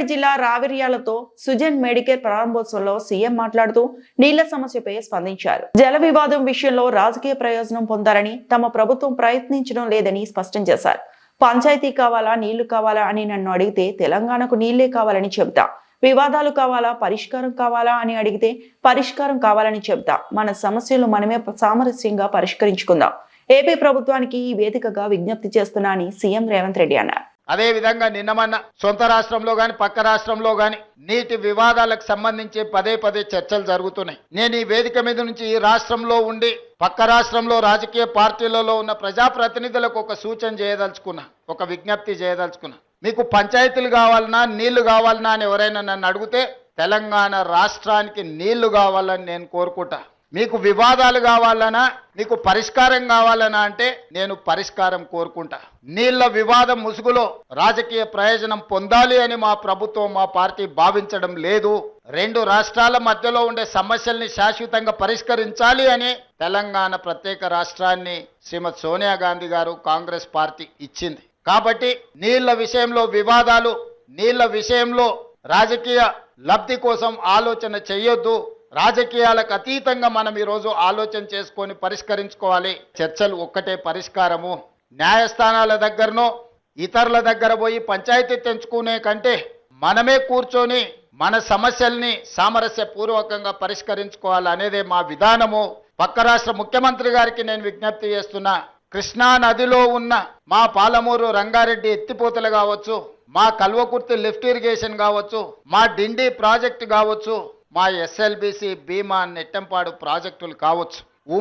జిల్లా రావిర్యాలతో సుజన్ మెడికేర్ ప్రారంభోత్సవంలో సీఎం మాట్లాడుతూ నీళ్ళ సమస్యపై స్పందించారు. జల వివాదం విషయంలో రాజకీయ ప్రయోజనం పొందాలని తమ ప్రభుత్వం ప్రయత్నించడం లేదని స్పష్టం చేశారు. పంచాయతీ కావాలా నీళ్ళు కావాలా అని నన్ను అడిగితే తెలంగాణకు నీళ్ళే కావాలని చెబుతా. వివాదాలు కావాలా పరిష్కారం కావాలా అని అడిగితే పరిష్కారం కావాలని చెబుతా. మన సమస్యలు మనమే సామరస్యంగా పరిష్కరించుకుందాం. ఏపీ ప్రభుత్వానికి ఈ వేదికగా విజ్ఞప్తి చేస్తున్నా అని సీఎం రేవంత్ రెడ్డి అన్నారు. అదేవిధంగా నిన్నమన్న సొంత రాష్ట్రంలో కానీ పక్క రాష్ట్రంలో కానీ నీటి వివాదాలకు సంబంధించి పదే పదే చర్చలు జరుగుతున్నాయి. నేను ఈ వేదిక మీద నుంచి ఈ రాష్ట్రంలో ఉండి పక్క రాష్ట్రంలో రాజకీయ పార్టీలలో ఉన్న ప్రజాప్రతినిధులకు ఒక సూచన చేయదలుచుకున్నా ఒక విజ్ఞప్తి చేయదలుచుకున్నా. మీకు పంచాయతీలు కావాలన్నా నీళ్ళు కావాలన్నా అని ఎవరైనా నన్ను అడిగితే తెలంగాణ రాష్ట్రానికి నీళ్ళు కావాలని నేను కోరుకుంటా. మీకు వివాదాలు కావాలనా? మీకు పరిష్కారం కావాలనా అంటే నేను పరిష్కారం కోరుకుంటా. నీళ్ళ వివాదం ముసుగులో రాజకీయ ప్రయోజనం పొందాలి అని మా ప్రభుత్వం మా పార్టీ భావించడం లేదు. రెండు రాష్ట్రాల మధ్యలో ఉండే సమస్యల్ని శాశ్వతంగా పరిష్కరించాలి అని తెలంగాణ ప్రత్యేక రాష్ట్రాన్ని శ్రీమతి సోనియా గాంధీ గారు కాంగ్రెస్ పార్టీ ఇచ్చింది. కాబట్టి నీళ్ళ విషయంలో వివాదాలు నీళ్ళ విషయంలో రాజకీయ లబ్ధి కోసం ఆలోచన చేయొద్దు. రాజకీయాలకు అతీతంగా మనం ఈరోజు ఆలోచన చేసుకొని పరిష్కరించుకోవాలి. చర్చలు ఒక్కటే పరిష్కారము. న్యాయస్థానాల దగ్గరనో ఇతరుల దగ్గర పోయి పంచాయతీ తెంచుకునే కంటే మనమే కూర్చొని మన సమస్యల్ని సామరస్యపూర్వకంగా పరిష్కరించుకోవాలనేదే మా విధానము. పక్క రాష్ట్ర ముఖ్యమంత్రి గారికి నేను విజ్ఞప్తి చేస్తున్నా కృష్ణా నదిలో ఉన్న మా పాలమూరు రంగారెడ్డి ఎత్తిపోతలు కావచ్చు మా కల్వకుర్తి లిఫ్ట్ ఇరిగేషన్ కావచ్చు మా డిండి ప్రాజెక్టు కావచ్చు మా ఎస్ఎల్బిసి బీమా నెట్టంపాడు ప్రాజెక్టులు కావచ్చు.